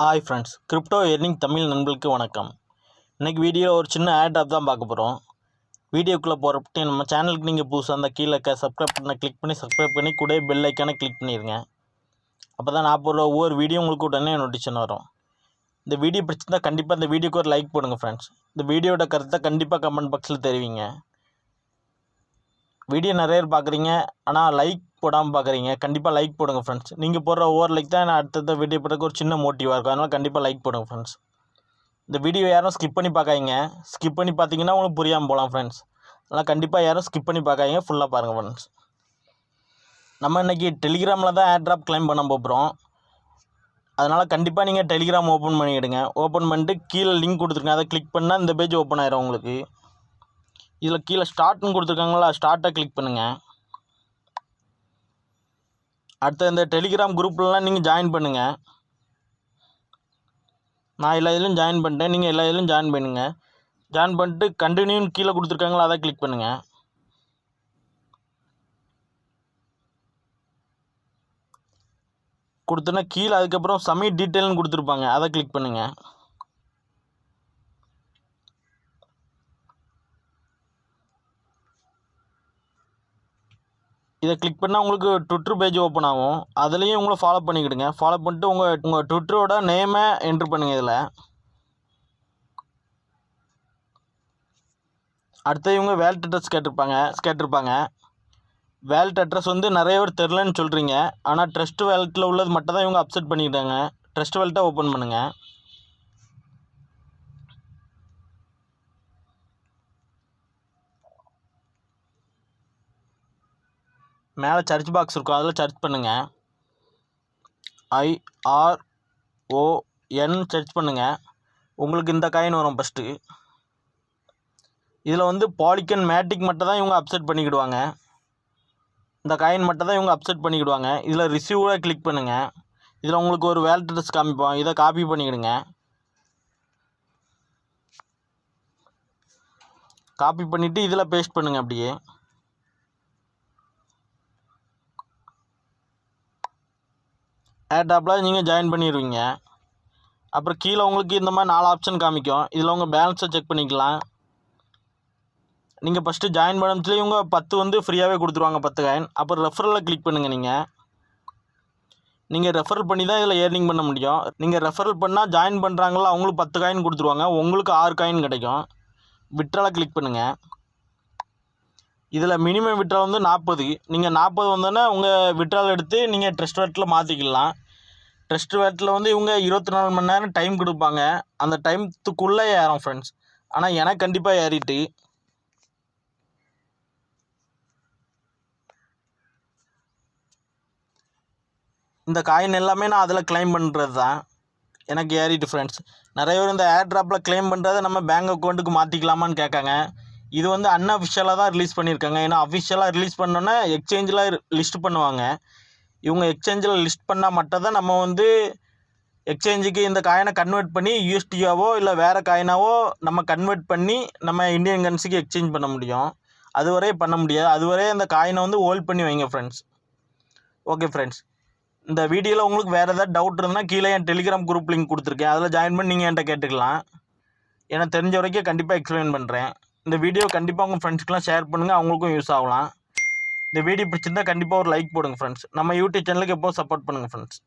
Hi friends crypto earning Tamil நண்பர்களுக்கு வணக்கம். இன்றைக்கி வீடியோ ஒரு சின்ன ஆட் ஆப் தான் பார்க்க போகிறோம் வீடியோக்குள்ளே போகிறப்பட்டு நம்ம சேனலுக்கு நீங்கள் புதுசாக இருந்தால் கீழே இருக்க சப்ஸ்கிரைப் பண்ண கிளிக் பண்ணி சப்ஸ்கிரைப் பண்ணி கூட பெல் ஐக்கானை கிளிக் பண்ணிடுங்க அப்போ தான் நான் போடுற ஒவ்வொரு வீடியோ உங்களுக்கு உடனே நோட்டிஷன் வரும். இந்த வீடியோ பிடிச்சிருந்தால் கண்டிப்பாக இந்த வீடியோக்கு ஒரு லைக் போடுங்க ஃப்ரெண்ட்ஸ் இந்த வீடியோட கருத்தை கண்டிப்பாக கமெண்ட் பாக்ஸில் தெரிவிங்க. வீடியோ நிறைய பேர் பார்க்குறீங்க. ஆனால் லைக் போடாமல் பார்க்குறீங்க கண்டிப்பாக லைக் போடுங்க ஃப்ரெண்ட்ஸ் நீங்கள் போடுற ஒவ்வொரு லைக் தான் நான் அடுத்தடுத்த வீடியோ போடுறதுக்கு ஒரு சின்ன மோட்டிவாக இருக்கும். அதனால் கண்டிப்பாக லைக் போடுங்க ஃப்ரெண்ட்ஸ் இந்த வீடியோ யாரும் ஸ்கிப் பண்ணி பார்க்காதீங்க ஸ்கிப் பண்ணி பார்த்தீங்கன்னா உங்களுக்கு புரியாமல் போகலாம் ஃப்ரெண்ட்ஸ் அதனால் கண்டிப்பாக யாரும் ஸ்கிப் பண்ணி பார்க்காதீங்க ஃபுல்லாக பாருங்கள் ஃப்ரெண்ட்ஸ் நம்ம இன்றைக்கி டெலிகிராமில் தான் ஏர் ட்ராப் கிளைம் பண்ண போகிறோம் அதனால் கண்டிப்பாக நீங்கள் டெலிகிராம் ஓப்பன் பண்ணிவிடுங்க ஓப்பன் பண்ணிட்டு கீழே லிங்க் கொடுத்துருங்க அதை கிளிக் பண்ணால் இந்த பேஜ் ஓப்பன் ஆயிரும் உங்களுக்கு. இதில் கீழே ஸ்டார்ட்னு கொடுத்துருக்காங்களா ஸ்டார்ட்டை கிளிக் பண்ணுங்கள் அடுத்த இந்த டெலிகிராம் குரூப்லலாம் நீங்கள் ஜாயின் பண்ணுங்கள் நான் எல்லா இதிலும் ஜாயின் பண்ணிட்டேன். நீங்கள் எல்லா இதிலும் ஜாயின் பண்ணுங்கள் ஜாயின் பண்ணிட்டு கண்டினியூன்னு கீழே கொடுத்துருக்காங்களா அதை கிளிக் பண்ணுங்கள் கொடுத்தோன்னா கீழே அதுக்கப்புறம் சமிட் டீட்டெயில்னு கொடுத்துருப்பாங்க அதை கிளிக் பண்ணுங்கள் இதை கிளிக் பண்ணால் உங்களுக்கு ட்விட்டர் பேஜ் ஓப்பன் ஆகும். அதுலேயும் உங்களை ஃபாலோ பண்ணிக்கிடுங்க. ஃபாலோ பண்ணிட்டு உங்கள் உங்கள் ட்விட்டரோட நேமை என்ட்ரு பண்ணுங்கள் இதில். அடுத்து இவங்க வேல்ட் அட்ரஸ் கேட்டிருப்பாங்க கேட்டிருப்பாங்க. வேல்ட் அட்ரஸ் வந்து நிறைய பேர் தெரிலன்னு சொல்கிறீங்க ஆனால் ட்ரஸ்ட் வேலட்டில் உள்ளது மட்டும் தான் இவங்க அப்செட் பண்ணிக்கிட்டாங்க. ட்ரஸ்ட் வேலட்டை ஓப்பன் பண்ணுங்கள் மேலே சர்ச் பாக்ஸ் இருக்கும். அதில் சர்ச் பண்ணுங்கள் ஐஆர்ஓஎன் சர்ச் பண்ணுங்கள் உங்களுக்கு இந்த காயின் வரும் ஃபஸ்ட்டு இதில் வந்து பாலிக்கன் மேட்டிக் மட்டும் தான் இவங்க அப்செட் பண்ணிக்கிடுவாங்க. இந்த காயின் மட்டும் தான் இவங்க அப்செட் பண்ணிக்கிடுவாங்க. இதில் ரிசீவோட கிளிக் பண்ணுங்கள் இதில் உங்களுக்கு ஒரு வேலட் அட்ரஸ் காமிப்போம் இதை காப்பி பண்ணிக்கிடுங்க. காப்பி பண்ணிவிட்டு இதில் பேஸ்ட் பண்ணுங்கள் அப்படியே. ஏர்டாப்பில் நீங்கள் ஜாயின் பண்ணிடுவீங்க அப்புறம் கீழே உங்களுக்கு இந்த மாதிரி நாலு ஆப்ஷன் காமிக்கும். இதில் உங்கள் பேலன்ஸை செக் பண்ணிக்கலாம். நீங்கள் ஃபஸ்ட்டு ஜாயின் பண்ணதுலேயே இவங்க பத்து வந்து ஃப்ரீயாகவே கொடுத்துருவாங்க பத்து காயின் அப்புறம் ரெஃபரலில் கிளிக் பண்ணுங்கள் நீங்கள் நீங்கள் ரெஃபரல் பண்ணி தான் இதில் ஏர்னிங் பண்ண முடியும். நீங்கள் ரெஃபரல் பண்ணால் ஜாயின் பண்ணுறாங்களா அவங்களுக்கு பத்து காயின் கொடுத்துருவாங்க. உங்களுக்கு ஆறு காயின் கிடைக்கும். விட்ராலை கிளிக் பண்ணுங்கள் இதில் மினிமம் விட்ரால் வந்து நாற்பது நீங்கள் நாற்பது வந்தோன்னே உங்கள் விட்ரால் எடுத்து நீங்கள் ட்ரெஸ்ட் வேட்டில் மாற்றிக்கலாம் டெஸ்ட் வேட்டில் வந்து இவங்க இருபத்தி நாலு மணி நேரம் டைம் கொடுப்பாங்க. அந்த டைம்த்துக்குள்ளே ஏறும் ஃப்ரெண்ட்ஸ் ஆனால் எனக்கு கண்டிப்பாக ஏறிட்டு. இந்த காயின் எல்லாமே நான் அதில் கிளைம் பண்ணுறது தான். எனக்கு ஏறிட்டு ஃப்ரெண்ட்ஸ் நிறைய பேர் இந்த ஏர் ட்ராப்பில் கிளைம் பண்ணுறதை நம்ம பேங்க் அக்கௌண்ட்டுக்கு மாற்றிக்கலாமான்னு கேட்காங்க. இது வந்து அன்அஃபிஷியலாக தான் ரிலீஸ் பண்ணியிருக்காங்க. ஏன்னா அஃபிஷியலாக ரிலீஸ் பண்ணோன்னே எக்ஸ்சேஞ்சில் லிஸ்ட் பண்ணுவாங்க. இவங்க எக்ஸ்சேஞ்சில் லிஸ்ட் பண்ணால் மட்டும் தான் நம்ம வந்து எக்ஸ்சேஞ்சுக்கு இந்த காயினை கன்வெர்ட் பண்ணி யூஎஸ்டியாவோ இல்லை வேறு காயினாவோ நம்ம கன்வெர்ட் பண்ணி நம்ம இந்தியன் கரன்சிக்கு எக்ஸ்சேஞ்ச் பண்ண முடியும். அதுவரை பண்ண முடியாது. அதுவரை அந்த காயினை வந்து ஹோல்ட் பண்ணி வைங்க ஃப்ரெண்ட்ஸ் ஓகே ஃப்ரெண்ட்ஸ் இந்த வீடியோவில் உங்களுக்கு வேறு ஏதாவது டவுட் இருந்தால் கீழே என் டெலிகிராம் குரூப் லிங்க் கொடுத்துருக்கேன். அதில் ஜாயின் பண்ணி நீங்கள் என்கிட்ட கேட்டுக்கலாம். எனக்கு தெரிஞ்ச வரைக்கும் கண்டிப்பாக எக்ஸ்பிளைன் பண்ணுறேன் இந்த வீடியோ கண்டிப்பாக உங்கள் ஃப்ரெண்ட்ஸ்க்கெலாம் ஷேர் பண்ணுங்கள் அவங்களுக்கும் யூஸ் ஆகலாம். இந்த வீடியோ பிடிச்சிருந்தா கண்டிப்பாக ஒரு லைக் போடுங்க ஃப்ரெண்ட்ஸ் நம்ம யூடியூப் சேனலுக்கு எப்போது சப்போர்ட் பண்ணுங்கள் ஃப்ரெண்ட்ஸ்